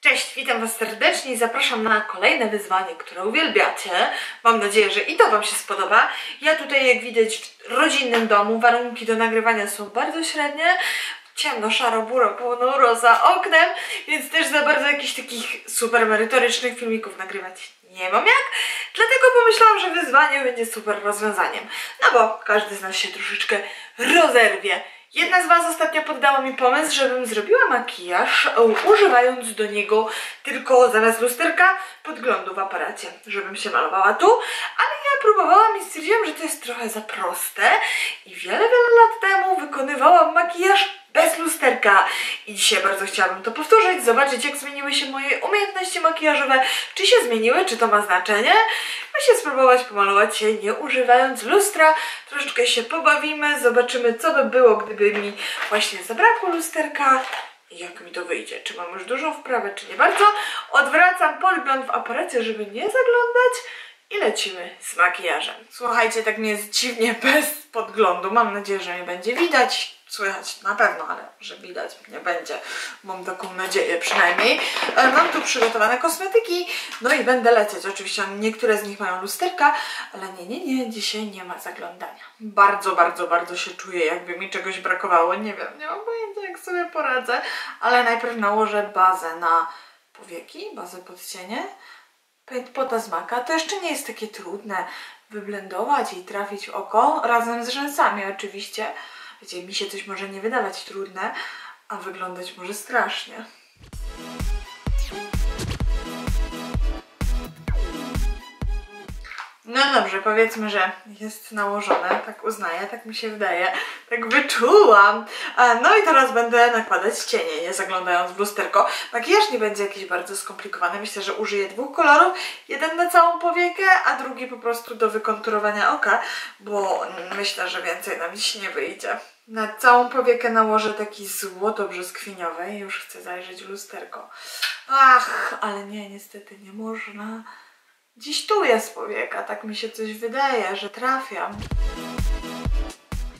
Cześć, witam Was serdecznie i zapraszam na kolejne wyzwanie, które uwielbiacie. Mam nadzieję, że i to Wam się spodoba. Ja tutaj, jak widać, w rodzinnym domu warunki do nagrywania są bardzo średnie. Ciemno, szaro, buro, ponuro za oknem, więc też za bardzo jakichś takich super merytorycznych filmików nagrywać nie mam jak. Dlatego pomyślałam, że wyzwanie będzie super rozwiązaniem. No bo każdy z nas się troszeczkę rozerwie. Jedna z Was ostatnio poddała mi pomysł, żebym zrobiła makijaż, e, używając do niego tylko zamiast lusterka podglądu w aparacie, żebym się malowała tu, ale ja próbowałam i stwierdziłam, że to jest trochę za proste i wiele, wiele lat temu wykonywałam makijaż bez lusterka i dzisiaj bardzo chciałabym to powtórzyć, zobaczyć jak zmieniły się moje umiejętności makijażowe, czy się zmieniły, czy to ma znaczenie. Myślę spróbować pomalować się nie używając lustra, troszeczkę się pobawimy, zobaczymy co by było, gdyby mi właśnie zabrakło lusterka jak mi to wyjdzie, czy mam już dużą wprawę, czy nie bardzo. Odwracam podgląd w aparacie, żeby nie zaglądać i lecimy z makijażem. Słuchajcie, tak mi jest dziwnie bez podglądu. Mam nadzieję, że mnie będzie widać. Słychać na pewno, ale że widać nie będzie. Mam taką nadzieję przynajmniej. E, Mam tu przygotowane kosmetyki, no i będę lecieć. Oczywiście niektóre z nich mają lusterka, ale nie, nie, nie, dzisiaj nie ma zaglądania. Bardzo, bardzo, bardzo się czuję, jakby mi czegoś brakowało. Nie wiem, nie mam pojęcia, jak sobie poradzę, ale najpierw nałożę bazę na powieki, bazę pod cienie. Paint pota z maka to jeszcze nie jest takie trudne wyblendować i trafić w oko, razem z rzęsami oczywiście. Wiecie, mi się coś może nie wydawać trudne, a wyglądać może strasznie. No dobrze, powiedzmy, że jest nałożone, tak uznaję, tak mi się wydaje, tak wyczułam. A, No i teraz będę nakładać cienie, nie zaglądając w lusterko. Makijaż nie będzie jakiś bardzo skomplikowany, myślę, że użyję dwóch kolorów. Jeden na całą powiekę, a drugi po prostu do wykonturowania oka, bo myślę, że więcej nam dziś nie wyjdzie. Na całą powiekę nałożę taki złoto brzoskwiniowy i już chcę zajrzeć w lusterko. Ach, ale nie, niestety nie można. Dziś tu jest powieka, tak mi się coś wydaje, że trafiam.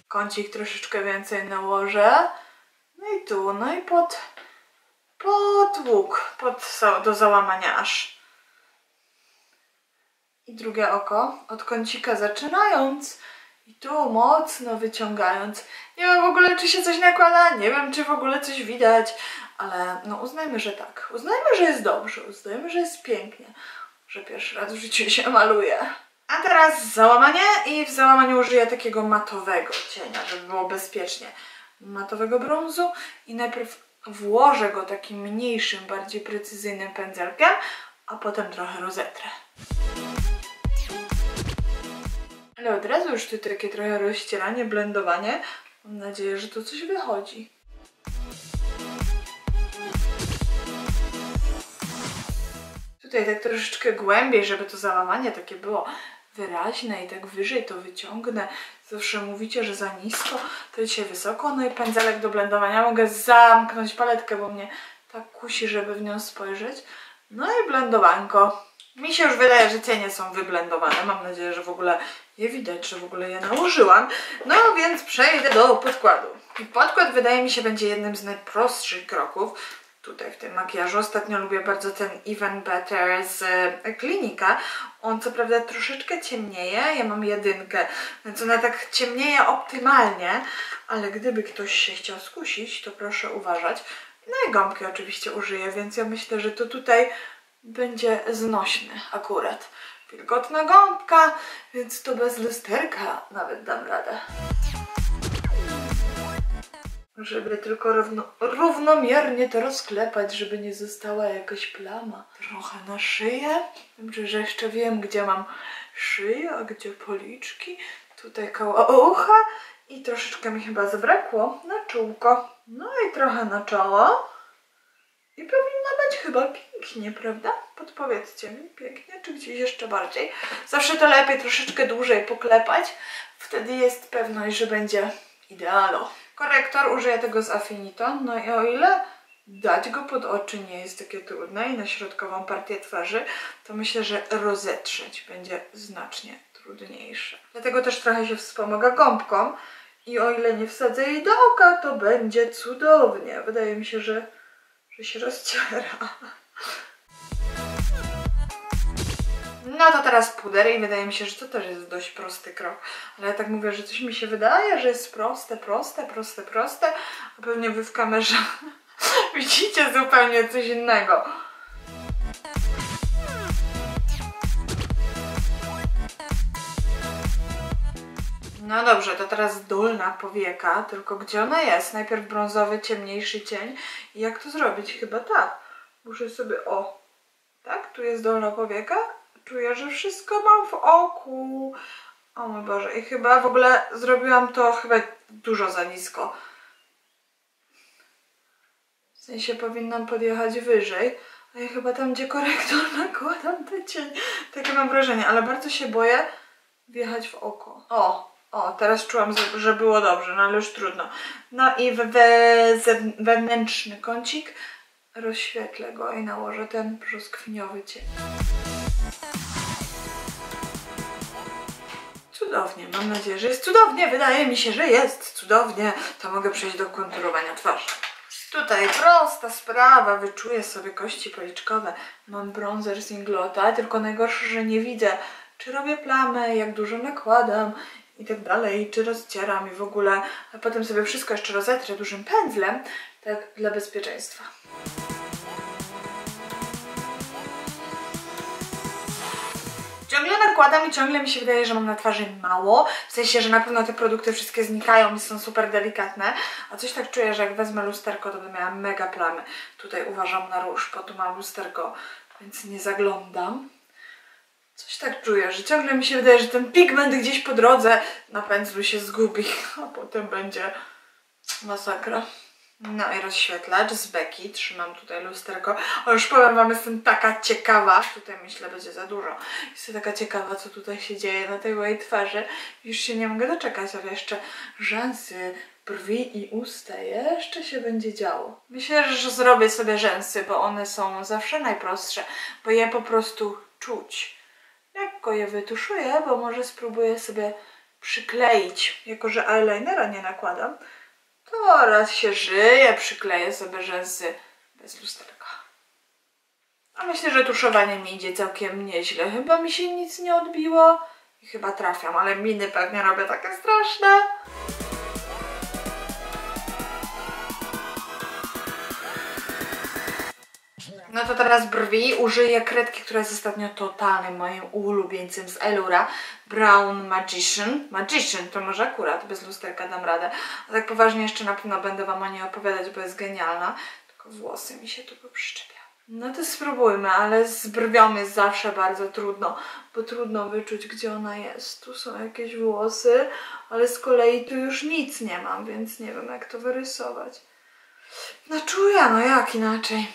Kącik troszeczkę więcej nałożę. No i tu, no i pod, pod łuk, pod, do załamania aż. I drugie oko, od kącika zaczynając i tu mocno wyciągając. Nie wiem w ogóle, czy się coś nakłada, nie wiem, czy w ogóle coś widać, ale no uznajmy, że tak. Uznajmy, że jest dobrze, uznajmy, że jest pięknie że pierwszy raz w życiu się maluje. A teraz załamanie i w załamaniu użyję takiego matowego cienia, żeby było bezpiecznie. Matowego brązu i najpierw włożę go takim mniejszym, bardziej precyzyjnym pędzelkiem, a potem trochę rozetrę. Ale od razu już tu takie trochę rozcieranie, blendowanie. Mam nadzieję, że to coś wychodzi. Tutaj tak troszeczkę głębiej, żeby to załamanie takie było wyraźne i tak wyżej to wyciągnę. Zawsze mówicie, że za nisko, to dzisiaj wysoko. No i pędzelek do blendowania. Mogę zamknąć paletkę, bo mnie tak kusi, żeby w nią spojrzeć. No i blendowanko. Mi się już wydaje, że cienie są wyblendowane. Mam nadzieję, że w ogóle je widać, że w ogóle je nałożyłam. No więc przejdę do podkładu. I podkład wydaje mi się będzie jednym z najprostszych kroków tutaj w tym makijażu. Ostatnio lubię bardzo ten Even Better z e, Klinika. On co prawda troszeczkę ciemnieje, ja mam jedynkę, więc ona tak ciemnieje optymalnie, ale gdyby ktoś się chciał skusić, to proszę uważać. No i gąbki oczywiście użyję, więc ja myślę, że to tutaj będzie znośny akurat. Wilgotna gąbka, więc to bez lusterka nawet dam radę żeby tylko równo, równomiernie to rozklepać, żeby nie została jakaś plama. Trochę na szyję. Dobrze, że jeszcze wiem, gdzie mam szyję, a gdzie policzki. Tutaj koło ucha i troszeczkę mi chyba zabrakło na czółko. No i trochę na czoło. I powinno być chyba pięknie, prawda? Podpowiedzcie mi, pięknie, czy gdzieś jeszcze bardziej. Zawsze to lepiej troszeczkę dłużej poklepać. Wtedy jest pewność, że będzie idealo. Korektor użyję tego z Affinito, no i o ile dać go pod oczy nie jest takie trudne i na środkową partię twarzy, to myślę, że rozetrzeć będzie znacznie trudniejsze. Dlatego też trochę się wspomaga gąbką i o ile nie wsadzę jej do oka, to będzie cudownie. Wydaje mi się, że, że się rozciera. No to teraz puder i wydaje mi się, że to też jest dość prosty krok. Ale ja tak mówię, że coś mi się wydaje, że jest proste, proste, proste, proste, a pewnie wy w kamerze widzicie zupełnie coś innego. No dobrze, to teraz dolna powieka, tylko gdzie ona jest? Najpierw brązowy, ciemniejszy cień. I jak to zrobić? Chyba tak. Muszę sobie, o, tak, tu jest dolna powieka. Czuję, że wszystko mam w oku. O mój Boże, i chyba w ogóle zrobiłam to chyba dużo za nisko. W sensie powinnam podjechać wyżej. A ja chyba tam, gdzie korektor nakładam ten cień. Takie mam wrażenie, ale bardzo się boję wjechać w oko. O, o, teraz czułam, że było dobrze, no ale już trudno. No i we, wewnętrzny kącik rozświetlę go i nałożę ten brzoskwiniowy cień. Cudownie, mam nadzieję, że jest cudownie. Wydaje mi się, że jest cudownie. To mogę przejść do konturowania twarzy. Tutaj prosta sprawa, wyczuję sobie kości policzkowe. Mam bronzer z Inglota, tylko najgorsze, że nie widzę, czy robię plamę, jak dużo nakładam i tak dalej, czy rozcieram i w ogóle, a potem sobie wszystko jeszcze rozetrę dużym pędzlem, tak dla bezpieczeństwa. Nakładam i ciągle mi się wydaje, że mam na twarzy mało. W sensie, że na pewno te produkty wszystkie znikają i są super delikatne. A coś tak czuję, że jak wezmę lusterko, to będę miała mega plamy. Tutaj uważam na róż, bo tu mam lusterko, więc nie zaglądam. Coś tak czuję, że ciągle mi się wydaje, że ten pigment gdzieś po drodze na pędzlu się zgubi, a potem będzie masakra. No i rozświetlacz z Becky, trzymam tutaj lusterko. O, już powiem wam, jestem taka ciekawa, tutaj myślę będzie za dużo. Jestem taka ciekawa, co tutaj się dzieje na tej mojej twarzy. Już się nie mogę doczekać, ale jeszcze rzęsy, brwi i usta jeszcze się będzie działo. Myślę, że zrobię sobie rzęsy, bo one są zawsze najprostsze, bo je po prostu czuć. Lekko je wytuszuję, bo może spróbuję sobie przykleić, jako że eyelinera nie nakładam to raz się żyje, przykleję sobie rzęsy bez lusterka. A myślę, że tuszowanie mi idzie całkiem nieźle. Chyba mi się nic nie odbiło i chyba trafiam, ale miny pewnie robię takie straszne. No to teraz brwi. Użyję kredki, która jest ostatnio totalnym moim ulubieńcem z Elura. Brown Magician. Magician, to może akurat bez lusterka dam radę. A tak poważnie jeszcze na pewno będę Wam o niej opowiadać, bo jest genialna. Tylko włosy mi się tu poprzyczepiały. No to spróbujmy, ale z brwią jest zawsze bardzo trudno, bo trudno wyczuć, gdzie ona jest. Tu są jakieś włosy, ale z kolei tu już nic nie mam, więc nie wiem, jak to wyrysować. No czuję, no jak inaczej.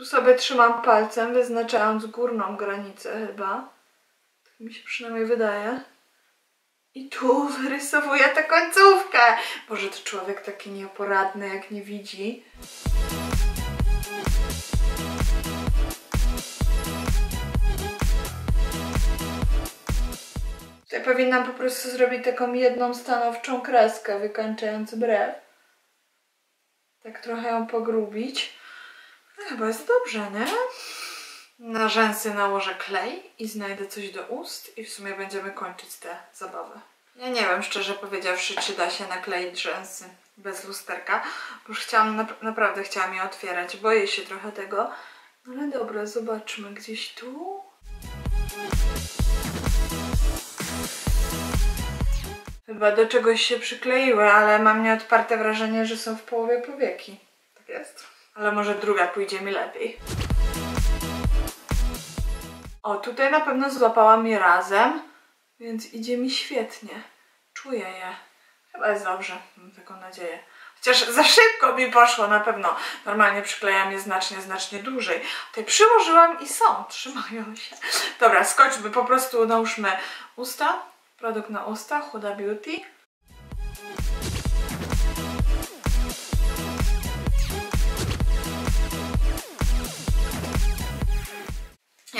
Tu sobie trzymam palcem, wyznaczając górną granicę chyba. Tak mi się przynajmniej wydaje. I tu wyrysowuję tę końcówkę. Może to człowiek taki nieoporadny, jak nie widzi. Tutaj powinnam po prostu zrobić taką jedną stanowczą kreskę, wykańczając brew. Tak trochę ją pogrubić. Chyba jest dobrze, nie? Na rzęsy nałożę klej i znajdę coś do ust i w sumie będziemy kończyć tę zabawę. Ja nie wiem, szczerze powiedziawszy, czy da się nakleić rzęsy bez lusterka, bo już chciałam, naprawdę chciałam je otwierać. Boję się trochę tego. Ale dobra, zobaczmy gdzieś tu. Chyba do czegoś się przykleiły, ale mam nieodparte wrażenie, że są w połowie powieki. Tak jest ale może druga pójdzie mi lepiej. O, tutaj na pewno złapałam je razem, więc idzie mi świetnie. Czuję je. Chyba jest dobrze, mam taką nadzieję. Chociaż za szybko mi poszło na pewno. Normalnie przyklejam je znacznie, znacznie dłużej. Tutaj przyłożyłam i są, trzymają się. Dobra, skończmy, po prostu nałóżmy usta. Produkt na usta, Huda Beauty.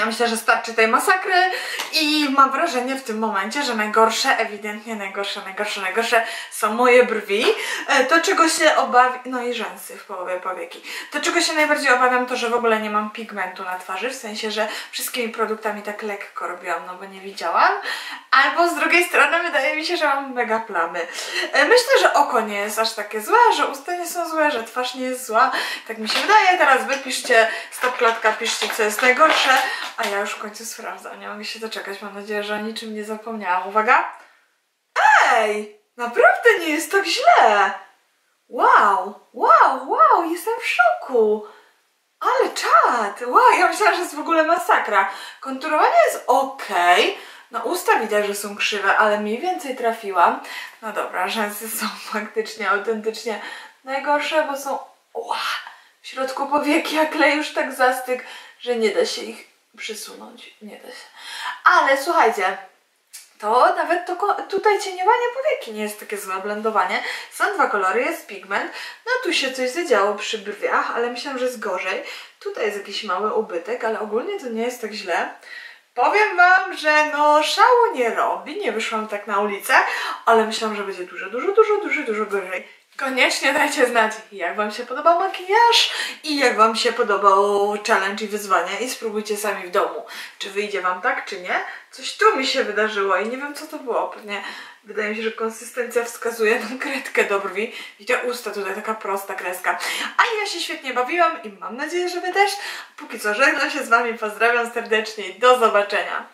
Ja myślę, że starczy tej masakry I mam wrażenie w tym momencie, że najgorsze, ewidentnie najgorsze, najgorsze, najgorsze są moje brwi. E, To czego się obawiam, no i rzęsy w połowie powieki. To czego się najbardziej obawiam to, że w ogóle nie mam pigmentu na twarzy, w sensie, że wszystkimi produktami tak lekko robiłam, no bo nie widziałam. Albo z drugiej strony wydaje mi się, że mam mega plamy. E, Myślę, że oko nie jest aż takie złe, że usta nie są złe, że twarz nie jest zła. Tak mi się wydaje. Teraz wy piszcie, stop klatka, piszcie co jest najgorsze, a ja już w końcu sprawdzam. Nie mogę się doczekać. Mam nadzieję, że o niczym nie zapomniałam. Uwaga! Ej! Naprawdę nie jest tak źle! Wow! Wow! Wow! Jestem w szoku! Ale czad! Wow, ja myślałam, że jest w ogóle masakra. Konturowanie jest ok. No usta widać, że są krzywe, ale mniej więcej trafiłam. No dobra, rzęsy są faktycznie, autentycznie najgorsze, bo są ła, w środku powieki, a klej już tak zastyk, że nie da się ich przysunąć. Nie da się. Ale słuchajcie, to nawet to, tutaj cieniowanie powieki nie jest takie złe, blendowanie. Są dwa kolory, jest pigment. No tu się coś zadziało przy brwiach, ale myślałam, że jest gorzej. Tutaj jest jakiś mały ubytek, ale ogólnie to nie jest tak źle. Powiem Wam, że no szału nie robi, nie wyszłam tak na ulicę, ale myślałam, że będzie dużo, dużo, dużo, dużo, dużo gorzej. Koniecznie dajcie znać, jak Wam się podobał makijaż i jak Wam się podobał challenge i wyzwanie i spróbujcie sami w domu, czy wyjdzie Wam tak, czy nie. Coś tu mi się wydarzyło i nie wiem co to było, pewnie wydaje mi się, że konsystencja wskazuje na kredkę do brwi i te usta tutaj taka prosta kreska. A ja się świetnie bawiłam i mam nadzieję, że Wy też. Póki co żegnam się z Wami, pozdrawiam serdecznie i do zobaczenia.